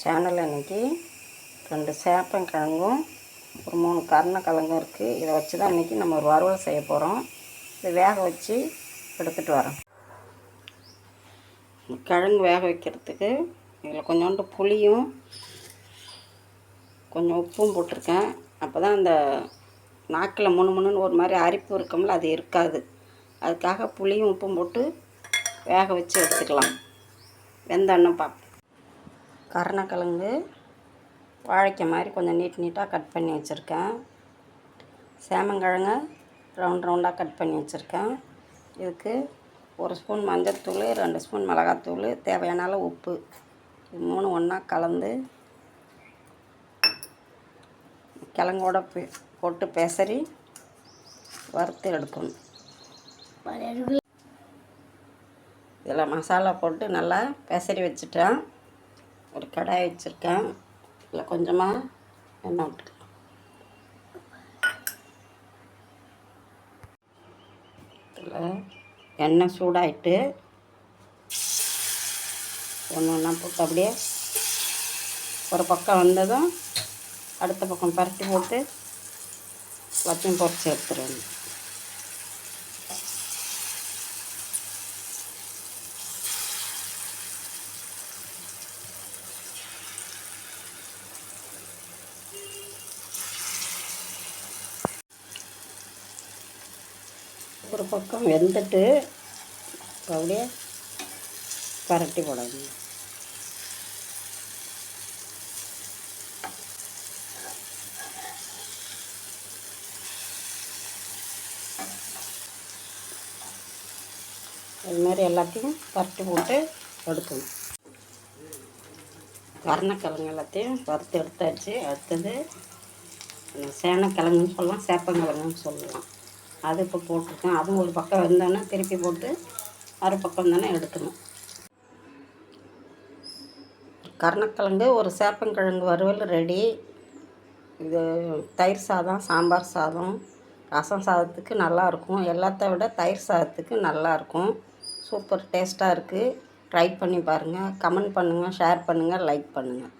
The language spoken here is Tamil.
சேனலில் இன்றைக்கி ரெண்டு சேப்பங்கிழங்கும் ஒரு மூணு கருணக்கிழங்கும் இருக்குது இதை வச்சு தான் இன்றைக்கி நம்ம ஒரு வறுவல் செய்ய போகிறோம் இதை வேக வச்சு எடுத்துகிட்டு வரோம். கிழங்கு வேக வைக்கிறதுக்கு இதில் கொஞ்சோண்டு புளியும் கொஞ்சம் உப்பும் போட்டிருக்கேன். அப்போ தான் அந்த நாக்கில் முணு முணுன்னு ஒரு மாதிரி அரிப்பு இருக்கும்ல அது இருக்காது. அதுக்காக புளியும் உப்பும் போட்டு வேக வச்சு எடுத்துக்கலாம். வெந்தண்ணம் பார்ப்போம் கருணக்கிழங்கு வாழைக்காய் மாதிரி கொஞ்சம் நீட் நீட்டாக கட் பண்ணி வச்சுருக்கேன். சேமங்கிழங்க ரவுண்ட் ரவுண்டாக கட் பண்ணி வச்சுருக்கேன். இதுக்கு ஒரு ஸ்பூன் மஞ்சள்தூள் ரெண்டு ஸ்பூன் மிளகாத்தூள் தேவையான அளவு உப்பு. இது மூணு ஒன்றா கலந்து கிழங்கோட போட்டு பெசரி வறுத்து எடுக்கணும். இதில் மசாலா போட்டு நல்லா பெசரி வச்சுட்டேன். ஒரு கடாய் வச்சுருக்கேன். இதில் கொஞ்சமாக எண்ணெய் விட்டுக்கலாம் இதில் எண்ணெய் சூடாயிட்டு ஒன்று ஒன்றா போட்டு அப்படியே ஒரு பக்கம் வந்ததும் அடுத்த பக்கம் பரட்டி போட்டு எல்லாத்தையும் பொறிச்சு எடுத்துருவேன் ஒரு பக்கம் வெந்துட்டு அப்படியே பரட்டி போடணும். இது மாதிரி எல்லாத்தையும் பரட்டி போட்டு எடுக்கணும். கருணக்கிழங்கு எல்லாத்தையும் வறுத்து எடுத்தாச்சு. அடுத்தது சேனக்கிழங்குன்னு சொல்லலாம் சேப்பங்கிழங்குன்னு சொல்லலாம். அது இப்போ போட்டிருக்கேன். அதுவும் ஒரு பக்கம் வெந்தோன்னே திருப்பி போட்டு மறுபக்கம் தானே எடுக்கணும் கருணக்கிழங்கு ஒரு சேப்பங்கிழங்கு வறுவல் ரெடி. இது தயிர் சாதம் சாம்பார் சாதம். ரசம் சாதத்துக்கு நல்லாயிருக்கும் எல்லாத்த விட தயிர் சாதத்துக்கு நல்லாயிருக்கும் சூப்பர் டேஸ்ட்டாக இருக்குது ட்ரை பண்ணி பாருங்கள் கமெண்ட் பண்ணுங்கள் ஷேர் பண்ணுங்கள் லைக் பண்ணுங்கள்